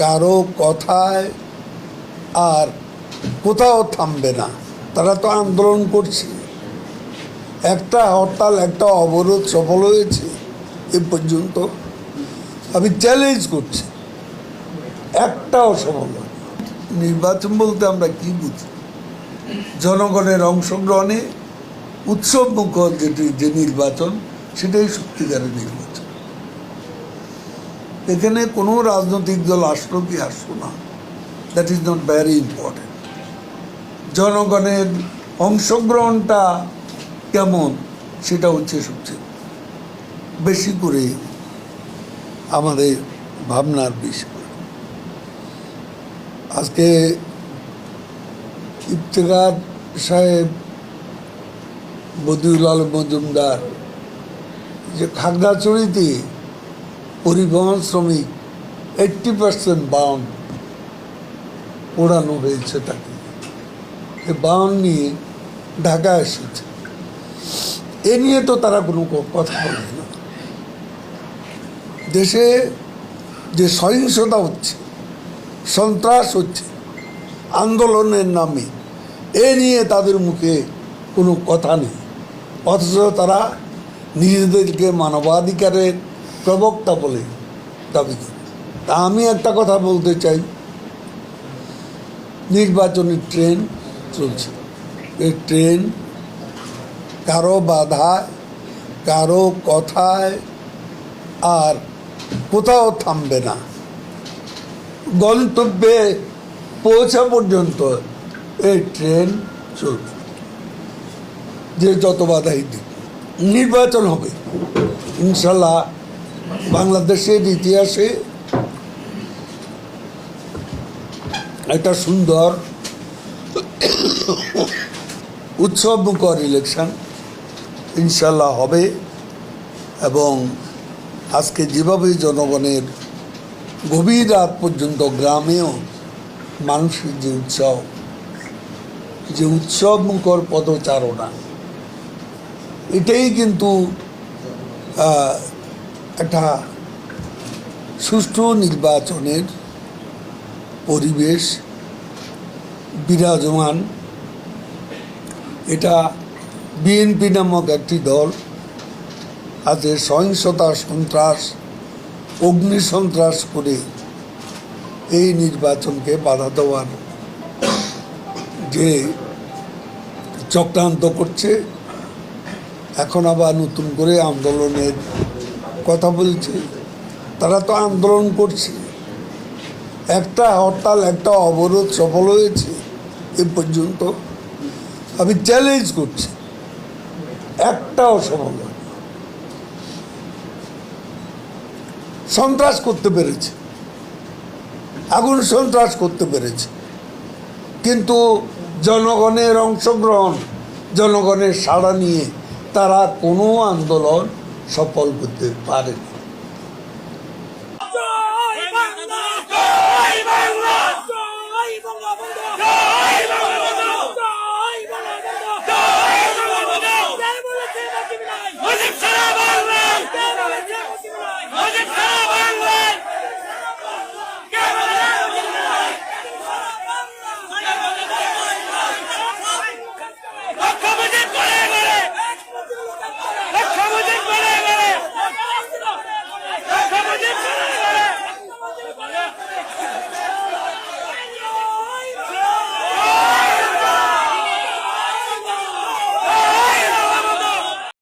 কারও কথায় আর কোথাও থামবে না। তারা তো আন্দোলন করছে। একটা হরতাল, একটা অবরোধ সফল হয়েছে এ পর্যন্ত। আমি চ্যালেঞ্জ করছি। একটাও সফল। নির্বাচন বলতে আমরা কি বুঝি? জনগণের অংশগ্রহণে উৎসব মুখর যেটি যে নির্বাচন, সেটাই সত্যিকারের নির্বাচন। এখানে কোনো রাজনৈতিক দল আসলো কি আসলো না? That is not very important জনগণের অংশগ্রহণটা কেমন সেটা হচ্ছে সবচেয়ে বেশি করে আমাদের ভাবনার বিষয়। আজকে ইফতেখার সাহেব, বদিউল আলম মজুমদার যে খাগড়াছড়িতে পরিবহন শ্রমিক এইট্টি পার্সেন্ট বাউন্ড পোড়ানো হয়েছে তাকে। এ বাউন্ড নিয়ে ঢাকা এসেছে। এ নিয়ে তো তারা কোনো কথা বলে না। দেশে যে সহিংসতা হচ্ছে, সন্ত্রাস হচ্ছে, আন্দোলনের নামে, এ নিয়ে তাদের মুখে কোনো কথা নেই। অথচ তারা নিজেদেরকে মানবাধিকারের প্রবক্তা বলে দাবি করে। তা আমি একটা কথা বলতে চাই। নির্বাচনী ট্রেন চলছে। এই ট্রেন কারও বাধায়, কারও কথায় আর কোথাও থামবে না। গন্তব্যে পৌঁছা পর্যন্ত এই ট্রেন চলবে। যে যত বাধাই দিক, নির্বাচন হবে। ইনশাল্লাহ বাংলাদেশের ইতিহাসে একটা সুন্দর উৎসব মুখর ইলেকশন ইনশাল্লাহ হবে এবং আজকে যেভাবে জনগণের গভীর রাত পর্যন্ত গ্রামেও মানুষের যে উৎসব যে উৎসব মুখর পদচারণা, এটাই কিন্তু একটা সুষ্ঠু নির্বাচনের পরিবেশ বিরাজমান। এটা বিএনপি নামক একটি দল আজকে সহিংসতা, সন্ত্রাস, অগ্নি সন্ত্রাস করে এই নির্বাচনকে বাধা দেওয়ার যে চক্রান্ত করছে, এখন আবার নতুন করে আন্দোলনের কথা বলছে, তারা তো আন্দোলন করছে। একটা হরতাল, একটা অবরোধ সফল হয়েছে এ পর্যন্ত। আমি চ্যালেঞ্জ করছি, একটাও সফল। সন্ত্রাস করতে পেরেছে। আগুন সন্ত্রাস করতে পেরেছে। কিন্তু জনগণের অংশগ্রহণ, জনগণের সাড়া নিয়ে তারা কোনো আন্দোলন সফল করতে পারেনি